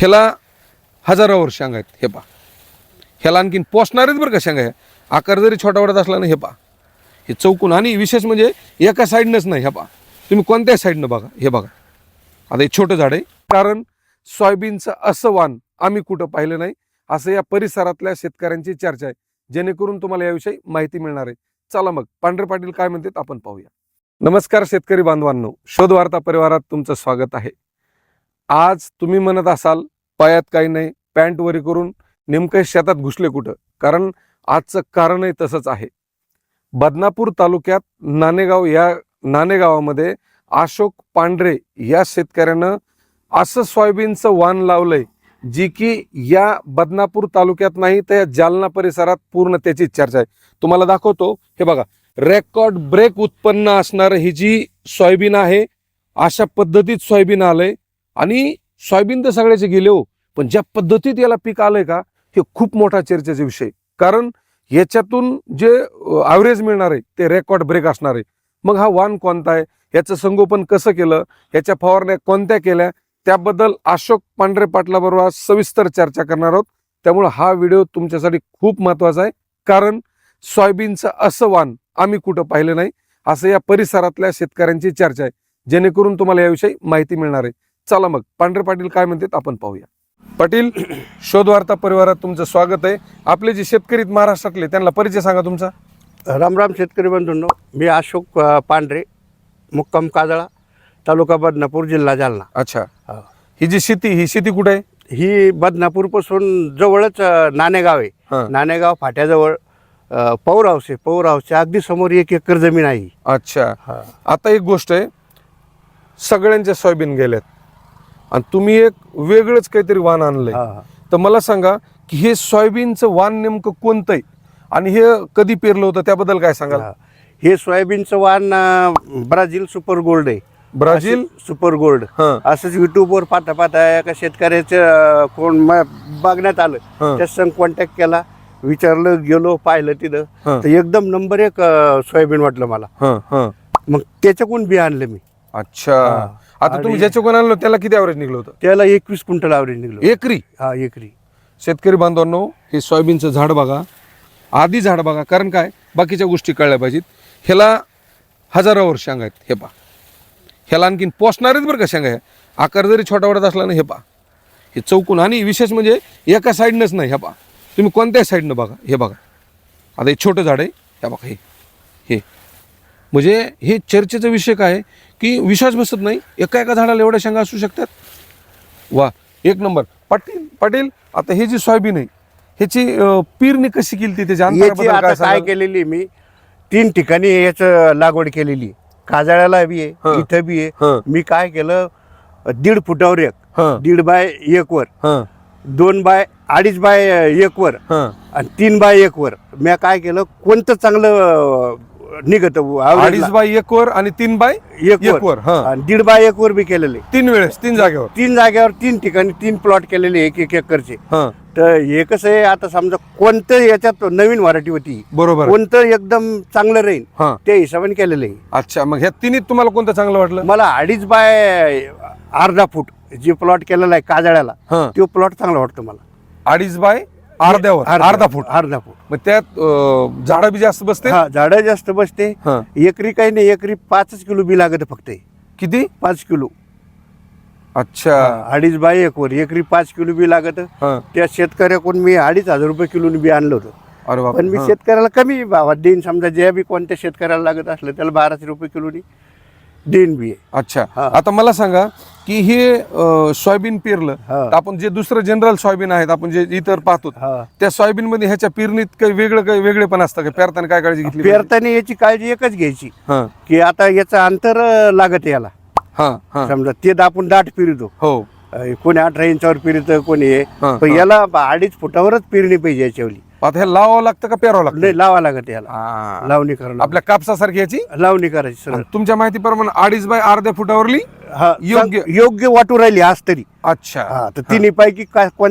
ह्याला हजारावर शांग आहेत हे पा ह्याला आणखीन पोचणारेच बरं का शेंगा ह्या. आकार जरी छोटा वाटत असला ना हे पा हे चौकून आणि विशेष म्हणजे एका साईडनंच नाही ह्या पा तुम्ही कोणत्या साईडनं बघा हे बघा. आता हे छोटं झाड आहे. कारण सोयाबीनचं असं वाण आम्ही कुठं पाहिलं नाही असं या परिसरातल्या शेतकऱ्यांची चर्चा आहे. जेणेकरून तुम्हाला याविषयी माहिती मिळणार आहे. चला मग पांढरे पाटील काय म्हणतात आपण पाहूया. नमस्कार शेतकरी बांधवांनो. शोधवार्ता परिवारात तुमचं स्वागत आहे. आज तुम्ही म्हणत असाल पायात काही नाही पॅन्ट वरी करून नेमकं शेतात घुसले कुठं? कारण आजचं कारणही तसंच आहे. बदनापूर तालुक्यात नाणेगाव या नाणेगावामध्ये अशोक पांढरे या शेतकऱ्यानं असं सोयाबीनचं वाण लावलंय जी की या बदनापूर तालुक्यात नाही तर या जालना परिसरात पूर्ण त्याची चर्चा आहे. तुम्हाला दाखवतो हे बघा रेकॉर्ड ब्रेक उत्पन्न असणारं ही जी सोयाबीन आहे अशा पद्धतीत सोयाबीन आलंय आणि सोयाबीन तर सगळ्याचे गेले हो पण ज्या पद्धतीत याला पीक आलंय का हे खूप मोठा चर्चेचा विषय कारण याच्यातून जे ॲव्हरेज मिळणार आहे ते रेकॉर्ड ब्रेक असणार आहे. मग हा वाण कोणता आहे? याचं संगोपन कसं केलं? याच्या फवारण्या कोणत्या केल्या? त्याबद्दल अशोक पांढरे पाटलाबरोबर आज सविस्तर चर्चा करणार आहोत. त्यामुळे हा व्हिडिओ तुमच्यासाठी खूप महत्त्वाचा आहे. कारण सोयाबीनचं असं वाण आम्ही कुठं पाहिलं नाही असं या परिसरातल्या शेतकऱ्यांची चर्चा आहे. जेणेकरून तुम्हाला याविषयी माहिती मिळणार आहे. चला मग पांढरे पाटील काय म्हणतात आपण पाहूया. पाटील शोध वार्ता परिवारात तुमचं स्वागत आहे. आपले जे शेतकरी महाराष्ट्रातले त्यांना परिचय सांगा तुमचा. राम राम शेतकरी बंधूंनो मी अशोक पांढरे मुक्काम काजळा तालुका बदनापूर जिल्हा जालना. अच्छा. हा. जी शेती ही शेती कुठे आहे? ही बदनापूरपासून जवळच अ, नाणेगाव आहे. नाणेगाव फाट्याजवळ पौर हाऊस आहे पौर हाऊसच्या अगदी समोर एक एकर जमीन आहे अच्छा. आता एक गोष्ट आहे. सगळ्यांच्या सोयाबीन गेल्यात आणि तुम्ही एक वेगळंच काहीतरी वाण आणलंय. तर मला सांगा की हे सोयाबीनचं वाण नेमकं कोणतं आहे आणि हे कधी पेरलं होतं? त्याबद्दल काय सांगाल? हा. सोयाबीनचं वाण ब्राझील सुपर गोल्ड आहे. ब्राझील? Super gold. असंच युट्यूबवर पाहता पाहता एका शेतकऱ्याचं कोण बघण्यात आलं. त्या संग कॉन्टॅक्ट केला. विचारलं गेलो पाहिलं तिथं. तर एकदम नंबर एक सोयाबीन वाटलं मला. मग त्याच्याकडून बी आणलं मी. अच्छा. आता तुम्ही ज्याच्या कोण आणलं त्याला किती ॲव्हरेज निघलं होतं? त्याला एकवीस क्विंटल आवरेज निघलो एकरी? हा एकरी. शेतकरी बांधवांनो हे सोयाबीनचं झाड बघा. आधी झाड बघा कारण काय? बाकीच्या गोष्टी कळल्या पाहिजेत. ह्याला हजारावर शेंगा आहेत हे पा. ह्याला आणखीन पोचणारेच बरं का शेंगा आकार जरी छोटा वाटत असला ना हे पा. हे चौकून. आणि विशेष म्हणजे एका साईडनंच नाही ह्या पा. तुम्ही कोणत्या साईडनं बघा हे बघा. आता हे छोटं झाड आहे ह्या बघा हे. हे. म्हणजे हे चर्चेचा विषय काय? की विश्वास बसत नाही. एका एका झाडाला एवढ्या शेंगा असू शकतात? वा एक नंबर. पाटील पाटील आता हे जी सोयाबीन आहे ह्याची पेरणी कशी केली ती त्याच्या याची अंतराबद्दल आता काय? केलेली मी? तीन ठिकाणी याच लागवड केलेली. काजळ्याला बी हं. आहे इथं बी आहे. मी काय केलं? दीड फुटावर एक हं, दीड बाय एक वर दोन बाय अडीच बाय एक वर हं. आणि तीन बाय एक वर. मी काय केलं? कोणतं चांगलं निघत अडीच बाय एक वर आणि तीन बाय एक एक वर हं. आणि दीड बाय एक वर बी केलेले. तीन वेळेस तीन जागेवर. तीन जागेवर तीन ठिकाणी तीन प्लॉट केलेले एक एक एकरचे. तर हे कसं आहे आता समजा कोणतं याच्यात नवीन व्हरायटी होती. बरोबर. कोणतं एकदम चांगलं राहील त्या हिशोबाने केलेलं. आहे अच्छा मग ह्या तिन्ही तुम्हाला कोणतं चांगलं वाटलं? मला अडीच बाय अर्धा फूट जे प्लॉट केलेला आहे काजळ्याला तो प्लॉट चांगला वाटतो मला. अडीच बाय अर्ध्यावर अर्धा फूट. अर्धा फूट. मग त्यात झाडं बी जास्त बसते? हा झाडं जास्त बसते. हं. एकरी काही नाही एकरी पाचच किलो बी लागत फक्त. किती? पाच किलो. अच्छा. अडीच बाय एक वर. एकरी पाच किलो बी लागत. हं. त्या शेतकऱ्याकडून मी अडीच हजार रुपये किलोनी बी आणलं होतं. अरे पण मी शेतकऱ्याला कमी भावात देईन. समजा जे बी कोणत्या शेतकऱ्याला लागत असलं त्याला बाराशे रुपये किलोनी देईन बी. अच्छा. हा. आता मला सांगा की हे सोयाबीन पेरलं. तर आपण जे दुसरं जनरल सोयाबीन आहेत आपण जे इतर पाहतो. त्या सोयाबीन मध्ये ह्याच्या पेरणीत काही वेगळं काही वेगळे पण असतं का पेरताना काय काळजी घेतली? पेरताना याची काळजी एकच घ्यायची की आता याचं अंतर लागत याला समजा ते आपण दाट पिरतो हो कोणी अठरा इंचावर पिरत कोणी पण. याला अडीच फुटावरच पेरणी पाहिजे याच्यावली आता हे लावावं लागतं का पेरावं लागतं? नाही लावा लागत याला. हा. लावणी करावं आपल्या कापसासारखी याची. लावणी करायची सरळ आणि तुमच्या माहितीप्रमाणे अडीच बाय अर्ध्या फुटावरली हा योग्य. योग्य योग्य वाटू राहिली आज तरी. अच्छा. हा तर तिन्ही पैकी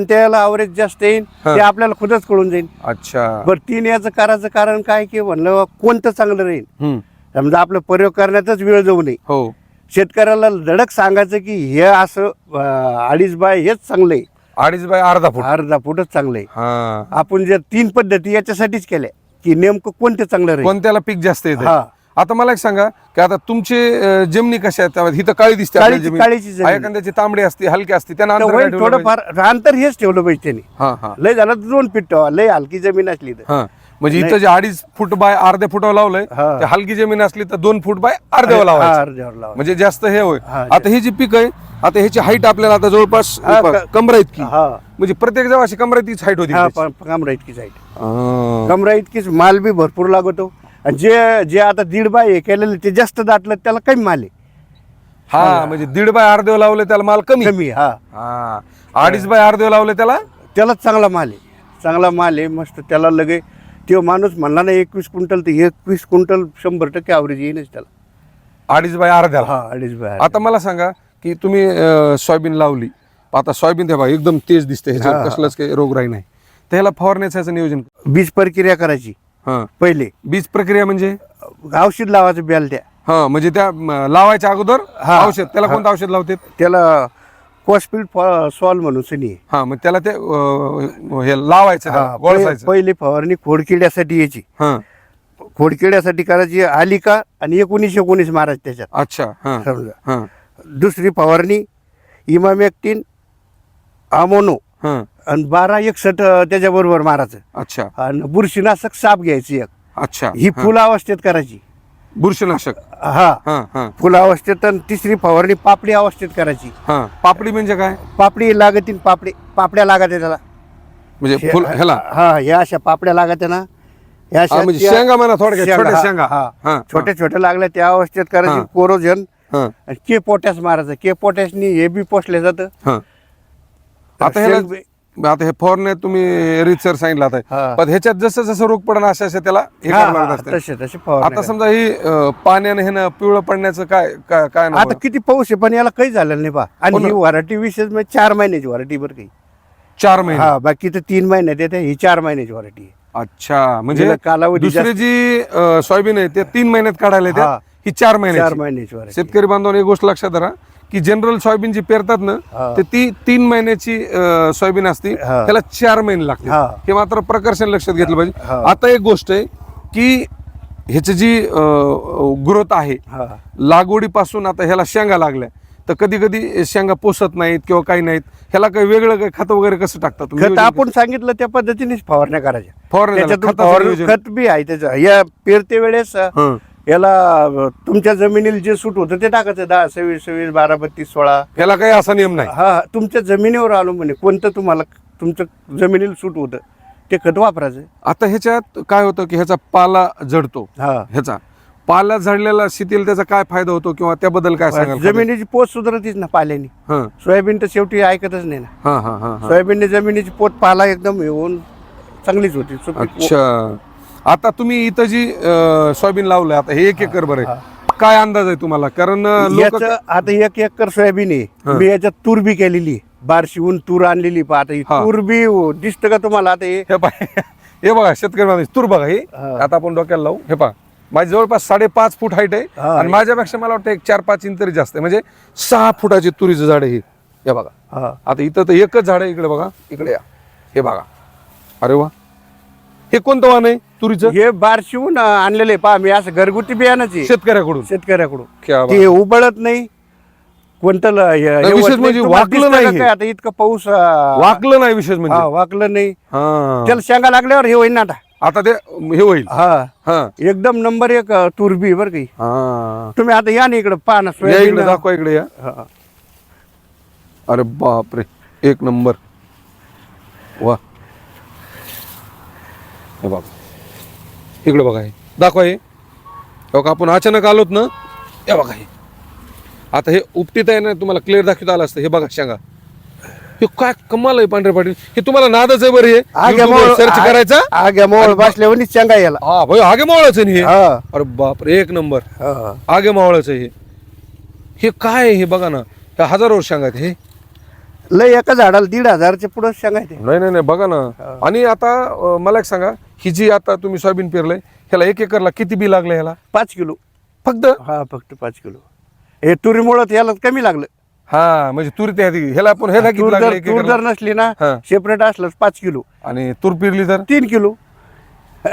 याला आवरेज जास्त येईल हा. ते आपल्याला खुदच कळून जाईल अच्छा. बरं तीन याचं करायचं कारण काय की म्हणलं कोणतं चांगलं राहील हम्म. समजा आपलं प्रयोग करण्यातच वेळ जाऊ नये. हो. शेतकऱ्याला धडक सांगायचं की हे असं अं, अडीच बाय हेच चांगलं आहे. अडीच बाय अर्धा फूट अर्धा फुटच चांगलं आहे हा आपण जर तीन पद्धती याच्यासाठीच केल्या की नेमकं कोणतं चांगलं राहील कोणत्याला पीक जास्त येते हा. आता मला एक सांगा की आता तुमचे अं, जमिनी कशा आहेत त्यामध्ये? ही तर काळी दिसते आपल्याला काळीची- जमीन. काळीची जमीन. हा, एखाद्याची तांबडी असते हलकी असते त्यांना तर अंतर काय होईल ठेवलं पाहिजे? थोडंफार अंतर हेच ठेवलं पाहिजे त्यांनी हा हा लय झालं तर दोन फीट ठेवा लय हलकी जमीन असली तर हा म्हणजे इथं जे अडीच फूट बाय अर्ध्या फुटावर लावलंय हा. ते हलकी जमीन असली तर दोन फूट बाय अर्ध्यावर लावायचं. अर्ध्यावर लावा म्हणजे जास्त हे होय. हा, आता ही जी पीक आहे आता ह्याची हाईट आपल्याला आता जवळपास हा, क- कमरा इतकी. हा. म्हणजे प्रत्येक जवळ अशी कमरा इतकीच हाईट होती हा त्याची. कमरा इतकीच आहे हा. कमरा इतकीच माल बी भरपूर लागतो. आणि जे जे आता दीड बाय हे केलेलं ते जास्त दाटलं त्याला कमी माल आहे. हा. म्हणजे दीड बाय अर्ध्यावर लावले त्याला माल कमी. कमी हा. हा. अडीच बाय अर्ध्यावर लावले त्याला? त्याला चांगला माल आहे. चांगला माल आहे मस्त त्याला लगे तो माणूस म्हणला ना एकवीस क्विंटल तर एकवीस क्विंटल शंभर टक्के ॲव्हरेज येईनच त्याला. अडीच बाय अर्ध्याला हा अडीच बाय आता मला सांगा की तुम्ही अं, सोयाबीन लावली. आता सोयाबीन ते बघा एकदम तेज दिसते ह्याच्यावर हा, हा. कसलंच काही रोगराई नाही. तर ह्याला फवारण्याचं ह्याचं नियोजन बीज प्रक्रिया करायची. हा. पहिले. बीज प्रक्रिया म्हणजे? औषध लावायचं बेल त्या. हा म्हणजे त्या म, लावायच्या अगोदर हा. औषध. त्याला कोणतं औषध लावतात? त्याला कॉस्पिल सॉल म्हणून सनी. हा मग त्याला ते अं, हे लावायचं त्याला, हा, पहिली फवारणी खोडकिड्यासाठी यायची. हा. खोडकिड्यासाठी करायची आली का? आणि एकोणीस एकोणीस मारायची त्याच्यात. अच्छा हा. समजा. हा. दुसरी फवारणी इमामॅक्टिन आमोनो हा. आणि बारा एकसठ त्याच्याबरोबर मारायचं. अच्छा. आणि बुरशीनाशक साप घ्यायची एक. अच्छा. ही हा. फुल अवस्थेत करायची. बुरशीनाशक. हा. हा फुल अवस्थेत आणि तिसरी फवारणी पापडी अवस्थेत करायची. हा पापडी म्हणजे काय? पापडी लागतील पापडी पापड्या लागत त्याला. म्हणजे फुल ह्याला? हा या अशा पापड्या लागत ना. या हा, म्हणजे शेंगा म्हणा थोडक्यात, छोट्या शेंगा. हा. हा, हा. छोट्या छोट्या लागल्या त्या अवस्थेत हा. करायची कोरोजन. हा. आणि के पोटॅश मारायचं. के पोटॅशनी हे बी पोचलं जातं. हा. आता ह्याला शेंग- आता हे फॉरने तुम्ही रिसर सांगितलं आता हा. पण ह्याच्यात जसं जसं रोग पडणं अशा अशा त्याला हे हा, करावं हा, लागत असतं. तसे तसे फवारणी आता समजा ही अं, पाण्याने हे पिवळं पडण्याचं काय काय काय नाव आता आहे? किती पाऊस आहे पण याला काही झालं नाही बा हो आणि ना. ही व्हरायटी विशेष म्हणजे चार महिन्याची व्हरायटी बरं काही चार महिने हा बाकी तर तीन महिन्यात येते ही चार महिन्याची व्हरायटी आहे अच्छा म्हणजे हिला कालावधी दुसरी जी अं, सोयाबीन आहे ते तीन महिन्यात काढायला येते हा. ही चार चार महिन्याची महिन्याची व्हरायटी शेतकरी बांधवांनी एक गोष्ट लक्षात धरा की जनरल सोयाबीन जी पेरतात ना हा. ते ती तीन महिन्याची अं, सोयाबीन असते हा. त्याला चार महिने लागते हा. हे मात्र प्रकर्षण लक्षात घेतलं पाहिजे हा. आता एक गोष्ट आहे की ह्याची जी ग्रोथ आहे हा लागवडीपासून आता ह्याला शेंगा लागल्या तर कधी कधी शेंगा पोसत नाहीत किंवा काही नाहीत ह्याला काही वेगळं काही खत वगैरे कसं टाकतात तुम्ही? खत आपण सांगितलं त्या पद्धतीनेच फवारण्या करायच्या फवारणी झालं, त्याच्यातून खताचं फवारणी नियोजन. खत बी आहे त्याचं या पेरते वेळेस हं. याला तुमच्या जमिनीला जे सूट होतं ते टाकायचं दहा सव्वीस सव्वीस बारा बत्तीस सोळा. ह्याला काही असा नियम नाही. हा हा, तुमच्या जमिनीवर आलो म्हणे कोणतं तुम्हाला तुमच्या जमिनीला सूट होतं ते खत वापरायचं. आता ह्याच्यात काय होतं की ह्याचा पाला जडतो. हा. ह्याचा पाला झडलेला शेतीला त्याचा काय फायदा होतो किंवा त्याबद्दल काय सांगाल जमिनीची पोत सुधारतीच ना पाल्याने. हां. सोयाबीन तर शेवटी ऐकतच नाही ना. हां हां हां हां. सोयाबीनने जमिनीची पोत पाला एकदम येऊन चांगलीच होती. सुपीक अच्छा. आता तुम्ही इथं जी अं, सोयाबीन लावलंय आता हे एक एकर बरं आहे. काय अंदाज आहे तुम्हाला? कारण लोक याचं आता एक एकर सोयाबीन आहे. मी याच्यात तूर बी केलेली. बारशीहून तूर आणलेली पहा आता ही हा. तूर बी दिसतं का तुम्हाला? आता हे हे पाय हे बघा शेतकरी माणूस तूर बघा हे. हा. आता आपण डोक्याला लावू. हे पहा माझी जवळपास साडेपाच फूट हाईट आहे. हा. आणि माझ्यापेक्षा मला वाटतं एक चार पाच इंच तरी जास्त आहे. म्हणजे सहा फुटाची तुरीचं झाड आहे हे. हे बघा. हा. आता इथं तर एकच झाड आहे इकडे बघा. इकडे या. हे बघा. अरे वा. हे कोणतं वाण आहे? तुरीचं? हे बारशीहून आणलेले पहा मी असं घरगुती बियाणंच. आहे शेतकऱ्याकडून. शेतकऱ्याकडून बात. ते उबळत नाही. कोणतं ल- हे- हे विशेष होत नाही. म्हणजे तुम्हाला वाकलं दिसतं का नाही हे. काय? आता इतकं पाऊस अं, वाकलं नाही विशेष हा, म्हणजे वाकलं नाही. हा. त्याला शेंगा लागल्यावर हे होईल ना आता? आता ते हे होईल. हा. हा. एकदम नंबर एक अं, तूर बी बरं काही हा. तुम्ही आता या ना इकडं पहा ना या इकडे दाखवा इकडे या. हा. अरे बापरे एक नंबर. वा. हे बघा. इकडे बघा हे. दाखवा हे. बघा आपण अचानक आलोत ना हे बघा हे. आता हे उपटीत आहे ना तुम्हाला क्लिअर दाखवता आलं असतं. हे बघा सांगा. हे काय कमाल आहे पांढरे पाटील. हे तुम्हाला नादच आहे बरं हे. YouTube वर सर्च करायचा. आग्या मोळ बसल्यावर शेंगा याला हा भाई आगे मावळच आहे हे. हा. अरे बापरे एक नंबर. हा. आगे मावळच आहे हे. हे काय आहे हे? बघा ना. हे हजारो वर्ष सांगत हे. लय एका झाडाला दीड हजारच्या पुढे शेंगा येते नाही नाही नाही बघा ना. आणि आता अं, मला एक सांगा ही जी आता तुम्ही सोयाबीन पेरलंय ह्याला एक एकरला किती बी लागलं ह्याला? पाच किलो. फक्त? हा फक्त पाच किलो. हे तुरीमुळं याला कमी लागलं. हा म्हणजे तूर त्या ह्याला आपण ह्याला किती तूर लागले जर एक तूर एकरला? जर नसली ना हा. सेपरेट असलं पाच किलो. आणि तूर पिरली तर? तीन किलो.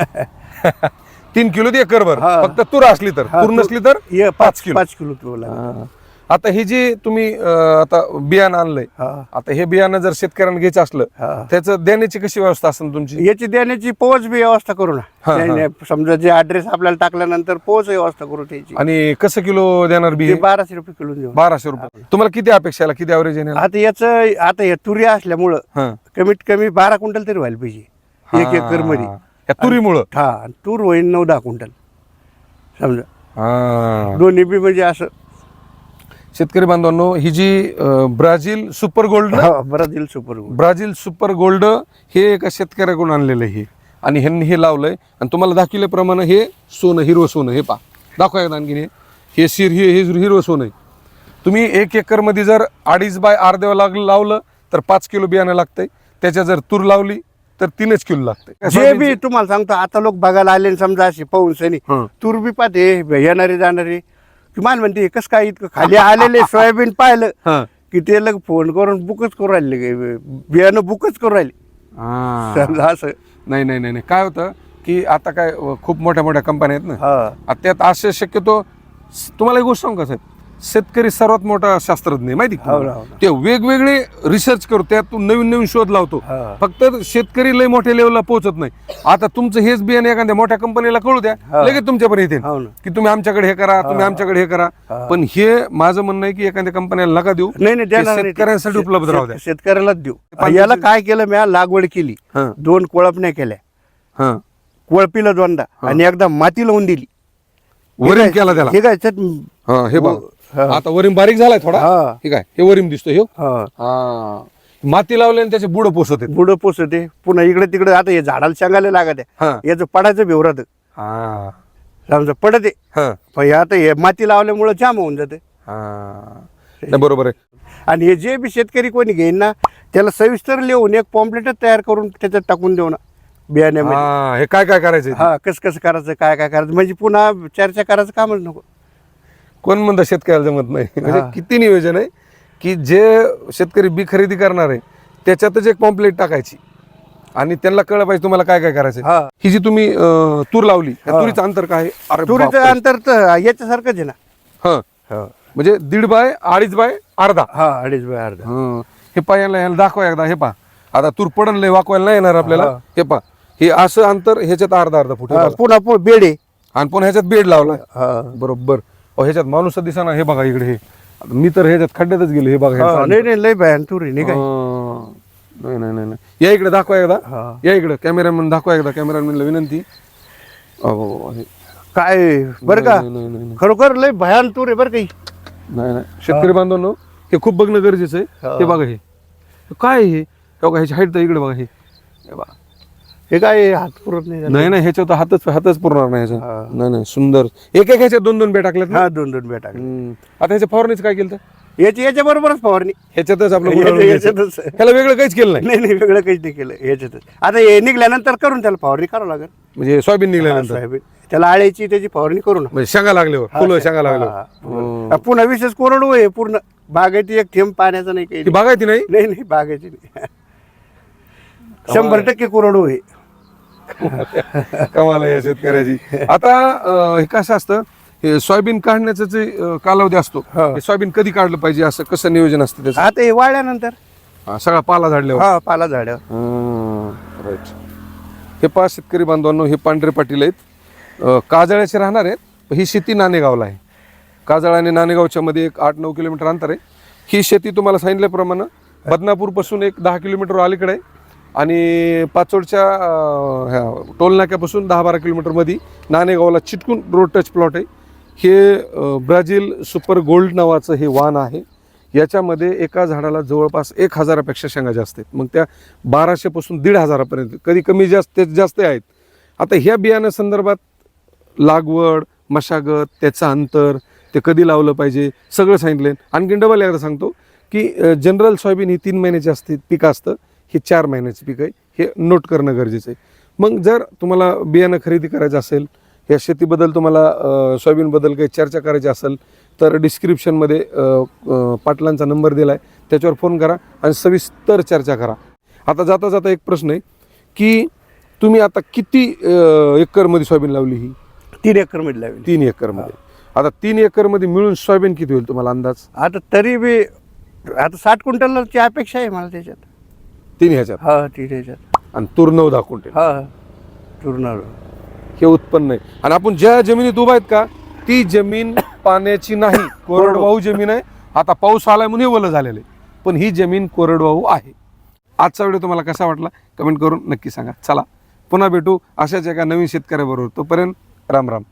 तीन किलो ते एकरभर. हा. फक्त तूर असली तर. हा, तूर नसली तर हे पाच पाच किलो. पाच किलो तूर लागेल. हा. आता ही जी तुम्ही अं, आता बियाणं आणलंय हा. आता हे बियाणं जर शेतकऱ्यांना घ्यायचं असलं हा. त्याचं देण्याची कशी व्यवस्था असेल तुमची याची देण्याची पोच बी व्यवस्था करू हा, ना हा. नाही, समजा जे ऍड्रेस आपल्याला टाकल्यानंतर पोच व्यवस्था करू त्याची आणि कसं किलो देणार बी ते हे? बाराशे रुपये किलो देऊ बाराशे रुपये तुम्हाला किती अपेक्षा आहे? किती ॲव्हरेज येणार आता याचं आता हे तुरी असल्यामुळं हा. कमीत कमी बारा क्विंटल तरी व्हायला पाहिजे एक एकरमध्ये हा. या तुरीमुळं हा आणि तूर होईल नऊ दहा क्विंटल समजा हा. दोन्ही बी म्हणजे असं शेतकरी बांधवांनो ही जी अं, ब्राझील सुपर गोल्ड ना? हा, बरं दिल सुपर ब्राझील सुपर गोल्ड हे एका शेतकऱ्याकडून आणलेलं आहे हे. आणि ह्यांनी हे लावलंय. आणि तुम्हाला दाखवल्याप्रमाणे हे सोनं हिरवं सोनं हे पा दाखवा एकदा आणखीन हे. हे शिर हे हे हिरवं सोनं आहे. तुम्ही एक एकरमध्ये जर अडीच बाय अर्ध्या लाग लावलं तर पाच किलो बियाणं लागतंय. त्याच्या जर तूर लावली तर तीनच किलो लागते जे बी तुम्हाला सांगतो आता लोक बघायला आले आणि समजा पाहून सनी हं. तूर बी पाहते येणारे जाणारे. किमान म्हणते कसं काय इतकं खाली आलेले सोयाबीन पाहिलं हा. की ते लग फोन करून बुकच करू राहिले. बियाणं बुकच करू राहिले. समजा असं नाही नाही नाही नाही. काय होतं की आता काय खूप मोठ्या मोठ्या कंपन्या आहेत ना हा त्यात असे शक्यतो तुम्हाला एक गोष्ट सांगू का साहेब शेतकरी सर्वात मोठा शास्त्रज्ञ आहे माहिती का हो तुम्हाला? हो ना. ते वेगवेगळे रिसर्च करतो त्यातून नवीन नवीन शोध लावतो. हा. फक्त शेतकरी लय मोठ्या लेवलला पोहोचत नाही. आता तुमचं हेच बियाणे एखाद्या मोठ्या कंपनीला कळू द्या हा. लगेच तुमच्यापर्यंत येते हो ना. की तुम्ही आमच्याकडे हे करा तुम्ही आमच्याकडे हे करा. हा. पण हे माझं म्हणणं आहे की एखाद्या कंपनीला नका देऊ. नाही नाही ते देणार नाही. ते. शेतकऱ्यांसाठी उपलब्ध राहू द्या. शेत- शेतकऱ्यालाच देऊ. याला काय केलं मी लागवड केली. हा. दोन कोळपण्या केल्या. हा. कोळपीला दोनदा. आणि एकदा माती लावून दिली. वरीम केला त्याला. हे काय हा हे बघ. हा. आता वरीम बारीक झालाय थोडा. हा. हे काय हे वरीम दिसतो हे हा. हा. माती लावल्याने त्याचे बुड पोसत आहेत. बुडं पोचते पुन्हा इकडे तिकडे आता हे झाडाला सांगायला लागत हा. आहे याचं पडायचं बेवरात. हा. समजा पडते हा. पण हे आता हे माती लावल्यामुळं जाम होऊन जाते. हा. नाही, बरोबर आहे. आणि हे जे बी शेतकरी कोणी घेईन ना त्याला सविस्तर लिहून एक पॉम्पलेटच तयार करून त्याच्यात टाकून देऊ ना बियाण्यामध्ये. हा. हे काय काय करायचं हा कसं कसं करायचं काय काय करायचं? म्हणजे पुन्हा चर्चा करायचं कामच नको. कोण म्हणतं शेतकऱ्याला जमत नाही? म्हणजे. किती नियोजन आहे की जे शेतकरी बी खरेदी करणार आहे त्याच्यातच एक पॉम्पलेट टाकायची. आणि त्यांना कळलं पाहिजे तुम्हाला काय काय करायचं हा. जी तुम्ही अं, तूर लावली त्या. तुरीचं अंतर काय? अरे तुरीचं बापरे. अंतर तर याच्यासारखंच आहे ना. हा. म्हणजे दीड बाय अडीच बाय अर्धा. हा अडीच बाय अर्धा. हं. हे पा याला याला दाखवा एकदा हे पा आता तूर पडन लय वाकवायला नाही येणार आपल्याला. हा. हे पा हे असं अंतर ह्याच्यात अर्धा अर्धा फूट. हे हा. पुन्हा पुन्हा बेडे आणि पुन्हा ह्याच्यात बेड लावला. हा. बरोबर. अहो ह्याच्यात माणूस दिसा हे बघा इकडे हे. आता मी तर ह्याच्यात खड्ड्यातच गेलो हे बघा हा, नाही नाही लय भयान तुरी नाही काय. नाही नाही नाही नाही. या इकडे दाखवा एकदा. हा. या इकडे कॅमेरामॅन दाखवा एकदा कॅमेरामॅनला विनंती. अहो हे- काय बरं का? नाही, नाही, नाही, नाही. खरोखर लय भयान तूर आहे बरं काही नाही नाही. शेतकरी बांधवांनो हे खूप बघणं गरजेचं आहे. हा. बघा हे. हे काय आहे हे? हे बघा ह्याची हाईट तर इकडे बघा हे. हे बघा. हे काय हात पुरत नाही. नाही नाही ह्याच्यात हातच हातच पुरणार नाही ह्याचा. नाही नाही सुंदर. एक एक ह्याच्यात दोन दोन बे टाकलेत ना? हा दोन दोन बेटा हम्म. आता ह्याच्या फवारणीच काय केलं तर? याची याच्या बरोबरच फवारणी. ह्याच्यातच आपलं याच्या- घ्यायचं. याच्यातच. ह्याला वेगळं काहीच केलं नाही. नाही नाही वेगळं काहीच नाही केलं. याच्यातच आता हे निघल्यानंतर करून त्याला फवारणी करावं लागेल. म्हणजे सोयाबीन निघल्यानंतर. साहेब त्याला आळ्याची त्याची फवारणी करू ना म्हणजे शेंगा लागल्यावर. फुलं शेंगा हा. हा. पुन्हा विशेष कोरडू आहे पूर्ण. बागायती एक थेंब पाण्याचा नाही काही. ती बागायती नाही? नाही नाही बागायची नाही. शंभर टक्के कोरडू आहे. कमाल आहे या शेतकऱ्याची. आता अं, हे कसं असतं हे सोयाबीन काढण्याचं जे अं, कालावधी असतो हा. हे सोयाबीन कधी काढलं पाहिजे? असं कसं नियोजन असतं त्याचं? आता हे वाळल्यानंतर. हा, सगळा पाला झाडल्यावर. हा पाला झाड्यावर राईट हे पाच शेतकरी बांधवांनो हे पांढरे पाटील आहेत. अं, काजळ्याचे राहणार आहेत ही शेती नाणेगावला आहे. काजळ आणि नाणेगावच्या मध्ये एक आठ नऊ किलोमीटर अंतर आहे. ही शेती तुम्हाला सांगितल्याप्रमाणे बदनापूरपासून एक दहा किलोमीटर अलीकडे आहे. आणि पाचोडच्या ह्या टोलनाक्यापासून दहा बारा किलोमीटरमध्ये नाणेगावला चिटकून रोड टच प्लॉट आहे. हे ब्राझील सुपर गोल्ड नावाचं हे वाण आहे. याच्यामध्ये एका झाडाला जवळपास एक हजारापेक्षा शेंगा जास्त आहेत. मग त्या बाराशेपासून दीड हजारापर्यंत कधी कमी जास्त ते जास्त आहेत. आता ह्या बियाण्या संदर्भात लागवड मशागत त्याचं अंतर ते कधी लावलं पाहिजे सगळं सांगितलं आणखी डबल एकदा सांगतो की जनरल सोयाबीन ही तीन महिन्याची असते पिकं असतं. हे चार महिन्याचं पीक आहे. हे नोट करणं गरजेचं आहे. मग जर तुम्हाला बियाणं खरेदी करायचं असेल या शेतीबद्दल तुम्हाला सोयाबीनबद्दल काही चर्चा करायची असेल तर डिस्क्रिप्शनमध्ये पाटलांचा नंबर दिला आहे त्याच्यावर फोन करा आणि सविस्तर चर्चा करा. आता जाता जाता एक प्रश्न आहे की तुम्ही आता किती एकरमध्ये सोयाबीन लावली ही? तीन एकरमध्ये लावली. तीन एकरमध्ये. आता तीन एकरमध्ये मिळून सोयाबीन किती होईल तुम्हाला अंदाज? आता तरी बी आता साठ क्विंटलची अपेक्षा आहे मला त्याच्यात. तीन ह्याच्यात. हा तीन ह्याच्यात. आणि तूर नऊ दहा क्विंटल हा. पूर्ण हे उत्पन्न आहे. आणि आपण ज्या जमिनीत उभा आहेत का ती जमीन पाण्याची नाही कोरडवाहू जमीन आहे. आता पाऊस आलाय म्हणून हे ओलं झालेलं आहे. पण ही जमीन कोरडवाहू आहे. आजचा व्हिडिओ तुम्हाला कसा वाटला कमेंट करून नक्की सांगा. चला पुन्हा भेटू अशाच एका नवीन शेतकऱ्याबरोबर. तोपर्यंत राम राम.